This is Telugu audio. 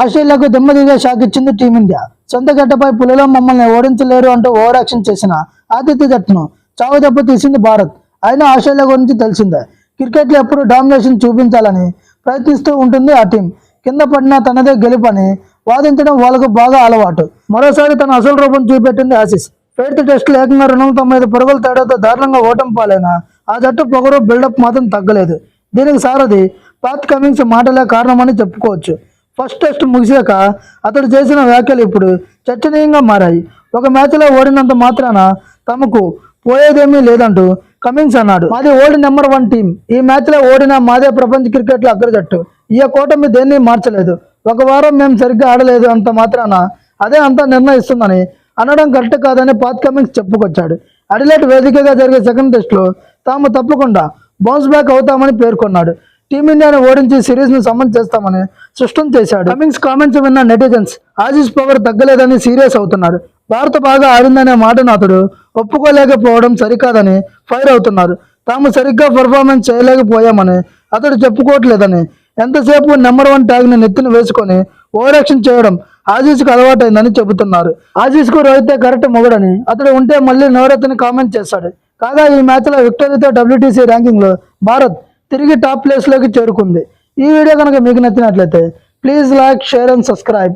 ఆస్ట్రేలియాకు దెమ్మదిగా షాక్ ఇచ్చింది టీమిండియా. సొంత గడ్డపై పులిలో మమ్మల్ని ఓడించలేరు అంటూ ఓవర్ యాక్షన్ చేసిన ఆతిథ్య జట్టును చావు దెబ్బ తీసింది భారత్. అయినా ఆస్ట్రేలియా గురించి తెలిసిందే. క్రికెట్లో ఎప్పుడు డామినేషన్ చూపించాలని ప్రయత్నిస్తూ ఉంటుంది ఆ టీం. కింద పడినా తనదే గెలుపని వాదించడం వాళ్ళకు బాగా అలవాటు. మరోసారి తన అసలు రూపం చూపెట్టింది ఆసిస్. ఫెయిత్ టెస్టులు ఏకంగా రెండు వందల తొంభై ఐదు పరుగుల తేడాతో దారుణంగా ఓటం పాలైన ఆ జట్టు పొగరు బిల్డప్ మాత్రం తగ్గలేదు. దీనికి సారథి పాత్ కమింగ్స్ మాటలే కారణమని చెప్పుకోవచ్చు. ఫస్ట్ టెస్ట్ ముగిసాక అతడు చేసిన వ్యాఖ్యలు ఇప్పుడు చర్చనీయంగా మారాయి. ఒక మ్యాచ్లో ఓడినంత మాత్రాన తమకు పోయేదేమీ లేదంటూ కమింగ్స్ అన్నాడు. మాది ఓడి నెంబర్ వన్ టీం ఈ మ్యాచ్లో ఓడిన మాదే ప్రపంచ క్రికెట్లో అగ్ర జట్టు ఈ కూటమి దేన్ని మార్చలేదు? ఒక వారం మేము సరిగ్గా ఆడలేదు అంత మాత్రాన అదే అంతా నిర్ణయిస్తుందని అనడం కరెక్ట్ కాదని పాత్ కమింగ్స్ చెప్పుకొచ్చాడు. అడిలేట్ వేదికగా జరిగే సెకండ్ టెస్ట్లో తాము తప్పకుండా బౌన్స్ బ్యాక్ అవుతామని పేర్కొన్నాడు. టీమిండియాను ఓడించి సిరీస్ను సమన్ చేస్తామని స్పష్టం చేశాడు. కమింగ్స్ కామెంట్స్ విన్న నెటిజన్స్ ఆజీస్ పవర్ తగ్గలేదని సీరియస్ అవుతున్నారు. భారత బాగా ఆడిందనే మాటను అతడు ఒప్పుకోలేకపోవడం సరికాదని ఫైర్ అవుతున్నారు. తాము సరిగ్గా పర్ఫార్మెన్స్ చేయలేకపోయామని అతడు చెప్పుకోవట్లేదని ఎంతసేపు నెంబర్ వన్ ట్యాగ్ని నెత్తిన వేసుకొని ఓవరాక్షన్ చేయడం ఆజీస్కు అలవాటైందని చెబుతున్నారు. ఆజీస్కు రోహితే కరెక్ట్ మొగడని అతడు ఉంటే మళ్ళీ నవరత్ని కామెంట్ చేశాడు కాగా ఈ మ్యాచ్లో విక్టరీతో డబ్ల్యూటీసీ ర్యాంకింగ్లో భారత్ తిరిగి టాప్ ప్లేస్లోకి చేరుకుంది. ఈ వీడియో కనుక మీకు నచ్చినట్లయితే please like share and subscribe.